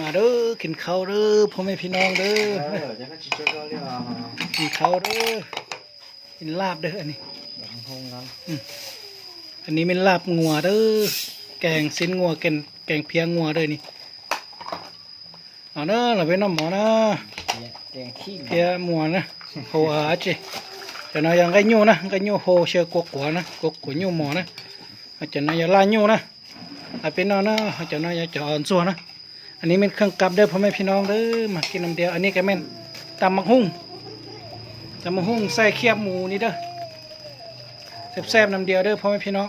มาเด้อกินข้าวเด้อพ่อแม่พี่น้องเด้อ ờ cho nó chỉ cho nó đi à กินข้าวเด้อกินลาบเด้ออันนี้ không không lắm อันนี้เป็นลาบงัวเด้อแกงสิ้นงัวแกงแกงเพียงงัวเด้อนี่เอาเด้อเราไปน้ำหมอนะ đèn khi เพียหมัวนะโหอาจิจะน้อยยังก็ยู่นะก็ยู่โหเชื่อกกกัวนะกกกัวยู่หมอนะอาจจะน้อยยังลายู่นะอาเป็นนอนนะอาจจะน้อยยังจะอ่อนส่วนนะอั นนี้เป็นเครื่องกับเด้อพ่อแม่พี่น้องเด้อมากินน้ำเดียว อันนี้ก็แม่นตำมักหุ่งตำมักหุ่งใส่เคียบหมูนี่เด้อแซ่บๆน้ำเดียวเด้อพ่อแม่พี่น้อง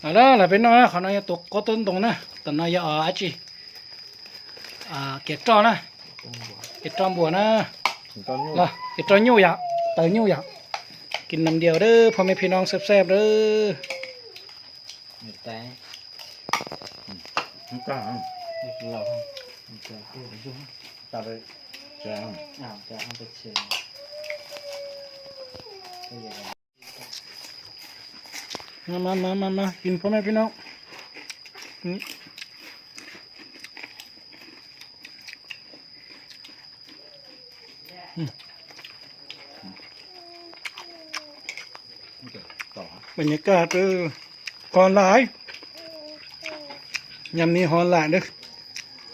เอาละเราเป็นนอนนะขอน้อยจะตกก็ต้นตรงนะแต่น้อยจะอ่ออาจิอ่าเกียรจ้อนะเกียรจ้อบัวนะ con nhú ล่ะเกียรจ้อนิ้วยะเตยนิ้วยะกินน้ำเดียวเด้อพ่อแม่พี่น้องแซ่บๆเด้อ เราจะพูดไปแจงอ้าจะเอาไปเชียอย่มามามามามากินพ่อแม่พี่น้องนี่บรรยากาศเออคอนหลายยำนี้ฮอนหลายเด้อ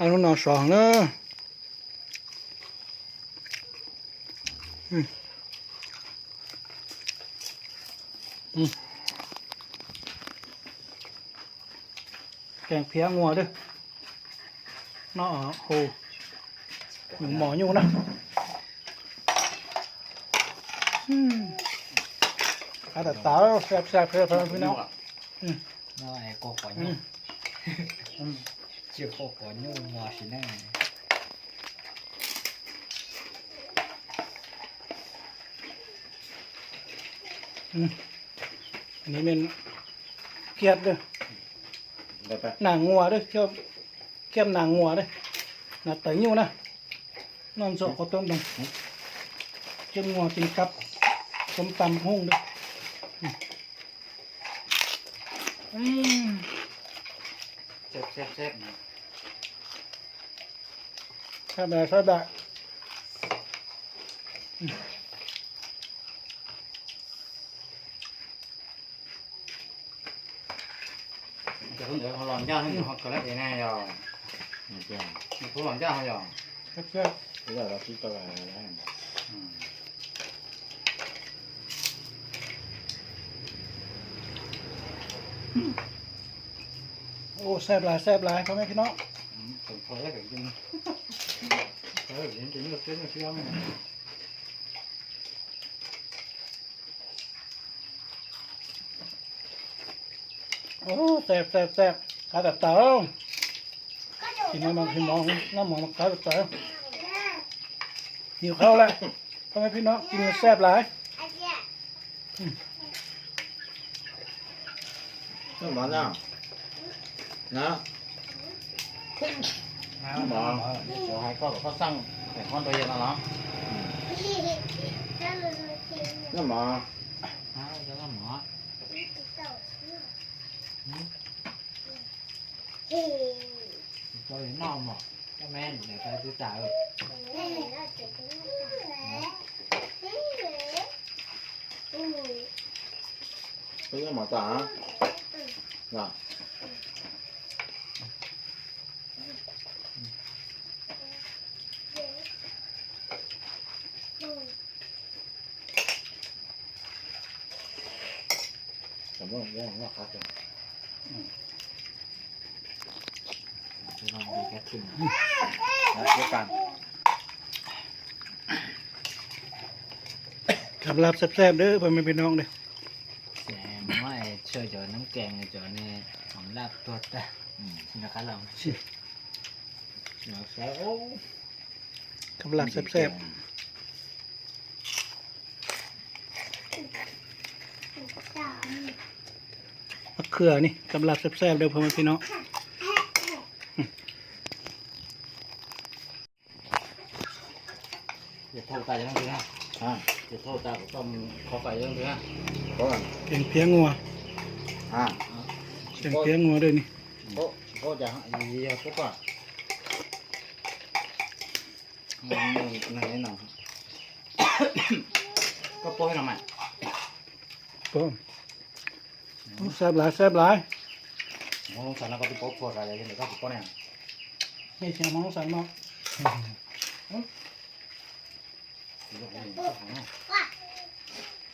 เอาลูกหน่อสองเด้ออืมอืมแกงเพียงัวเด้อเนาะ โหหนูหมออยู่นะอืมอาแต่ตาแซ่บแซ่บเพื่อนเพื่อนพี่น้อง nó này cô quả อื nhú ม chưa cô quả nhú ngọt xí này อันนี้เป็นเกียดเด้อ đây phải หนังงัวเด้อเกี่ยวเกี่ยมหนังงัวเด้อหน้าเตยอยู่นะนอนโซก็ต้มตรงเกี่ยมงัวกินกับส้มตำหุ่งเด้ออืม xếp xếp xếp ใช่แบบใช่แบบ cái hướng nữa họ làm ra thì họ có lẽ thế này rồi một số làm ra hay rồi แซ่บ bây giờ là chỉ có là đấy ๆโอ้แซ่บหลายแซ่บหลายพ่อแม่พี่น้อง còn thôi là phải chung thôi đến đến được đến được chưa này โอ้แซ่บแซ่บแซ่บขาแบบเต๋ากินน้ำมันพี่น้องน้ำหมองขาแบบเต๋าหิวข้าวแล้วพ่อแม่พี่น้องกินแซ่บหลาย nó mở ra nó đó. Bỏ chỗ hai có có xăng. Để con tôi nó. Lắm nó mỏ cho nó mỏ tôi nó mỏ cho men để tôi tôi tạo tôi nó mỏ tạo rồi. Cái nó mở tả rồi cảm ơn cái nó khác rồi Tôi làm gì cái chừng Đấy, cái bàn กับลาบแซ่บๆเด้อพ่อแม่พี่น้องเด้อแหมไม่เชื่อจอน้ำแกงจอเนี่ยหอมลาบตัวแต่นะครับเราเราใช้โอ้กับลาบแซ่บๆ มะเขือนี่กับลาบแซ่บๆเด้อพ่อแม่พี่น้องเดี๋ยวโทษตายยังไงนะอ่าเดี๋ยวโทษตายต้มข้าวไก่ยังไงนะก็แกงเพียงัวอ่าแกงเพียงัวเด้อนี่โอ้โอ้จะยี่ก็ป่ะนั่นนี่หน่อยก็โป้ยหน่อยไหมก็ แซ่บหลายแซ่บหลายมองสันแล้วก็ไปโป๊ะพวกอะไรอย่างเงี้ยก็โป้เนี่ยนี่เชียงมองสันมา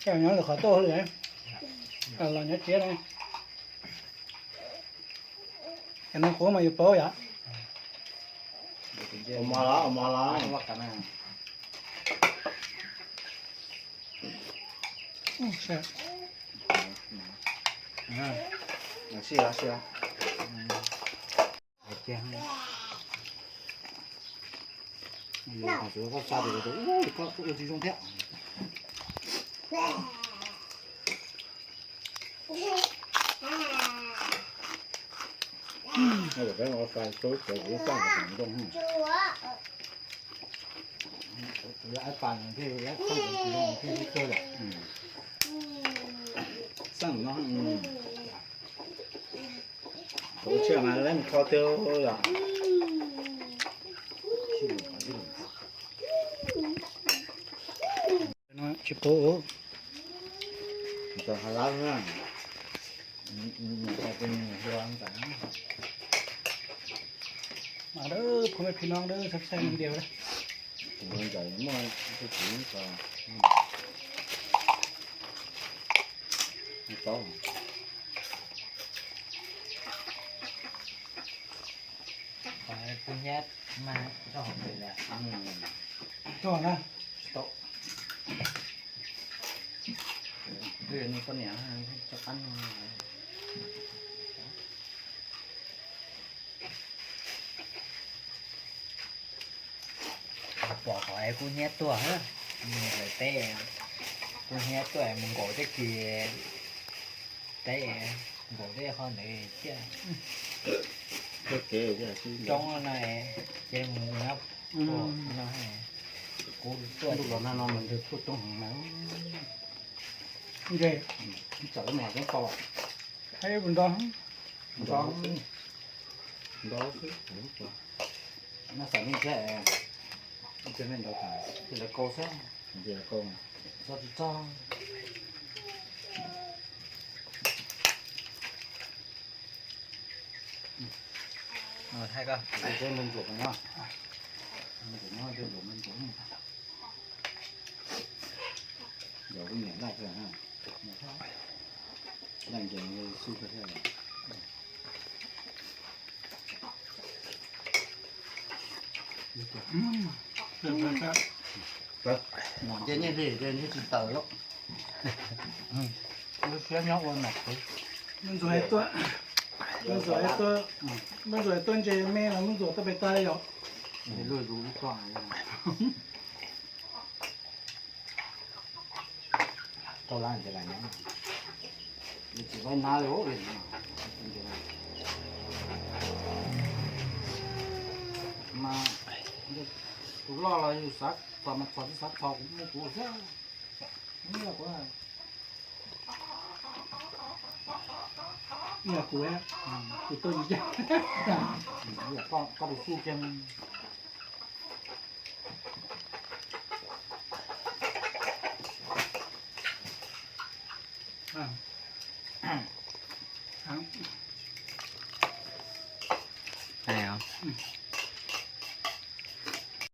แค่นี้เหลือขอโต้เลยเอาเราเนี้ยเจ๊เลยอันนั้นโค้งมาอยู่โป๊ะอะออกมาแล้วออกมาแล้วว่ากันนะอู้แ嗯，是啊是啊。嗯，还这哎呀，这个啥的都，哦，这个这个几种片。嗯，那我跟我翻手手不放的很重，嗯。主要爱搬上去，也靠着几种片去做的，嗯。上那嗯，我吃完了，烤掉了。 เนาะชิโป๊ะ 就还拉上，嗯嗯，我跟你说，咱 มาเด้อพ่อแม่พี่น้องเด้อสักแซ่บเดียวเลย 我们在么就只个，嗯，走， ขอ ต้มตอนนี้คุณแยกมาก็หอมเลยแหละอืมตัวนะโต๊ะเรื่องนี้ก็เหนียวฮะจะปั้นมาบอกขอให้คุณแยกตัวเฮ้ยมึงเลยเต้คุณแยกตัวมึงโกจะเกียร์ ได้บอกได้ข้อไหนเจ้าโอเคจ้ะอจ้องอะไรเจ้าหมูครับอืม โอ้นอยกูตัวลูกหลานนอนมันจะพูดตรงหางแล้วนี่เลยเจอหมอนต้องปอกให้บุญดองร้องร้องคือโอ้น่าสนิทแค่จะไม่เราถ่ายแต่โกซ่าเดี๋ยวกงซอสจ้อง hai con. Cho mình luộc nó. Mình của nó cho luộc mình của mình dầu cái miệng lại rồi ha làm gì như super thế này Ngọn trên như thế, trên như thế tơi lắm ừ. Nó xé nhóc qua mặt. Mình rồi hết tuổi. มันสวยตัวมันสวยต้นเจแม่แล้วมันสวยตัวไปตายหรอก Để lùi rú đi qua này. Tao làm thế này nhá. Mình chỉ phải ná lỗ lên mà. Như thế này. Mà tôi lo là như sắc, và mặt phấn sắc thọ cũng mua của ra. Không là có ai. เนี่ยกูแอ่กูต้นใหญ่ Bây giờ con con được su trên อ่าทั้งไหนอะอืม